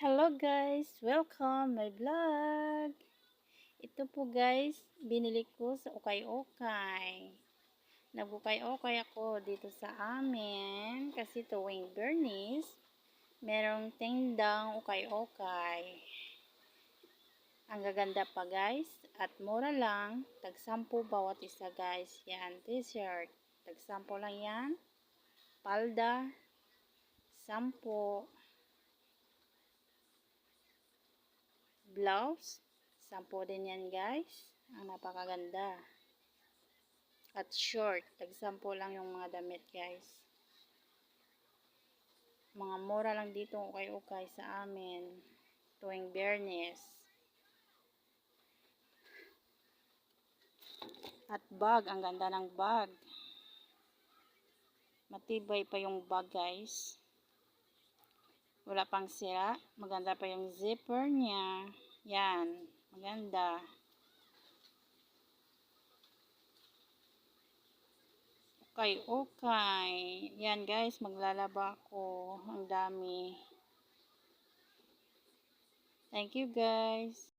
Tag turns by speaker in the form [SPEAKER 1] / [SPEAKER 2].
[SPEAKER 1] Hello guys! Welcome my vlog! Ito po guys, binili ko sa Ukay-Ukay. Nag-ukay-ukay ako dito sa amin kasi tuwing Bernice, merong tindang Ukay-Ukay. Ang gaganda pa guys at mura lang, tag-sampo bawat isa guys. Yan, t-shirt. Tag-sampo lang yan. Palda, sampo, blouse. Sampo din yan guys. Ang napakaganda. At short. Tagsampo lang yung mga damit guys. Mga mura lang dito ukay-ukay sa amin. Tuwing biyernes. At bag. Ang ganda ng bag. Matibay pa yung bag guys. Wala pang sira. Maganda pa yung zipper niya. Yan. Maganda. Okay, okay. Yan guys, maglalaba ako. Ang dami. Thank you guys.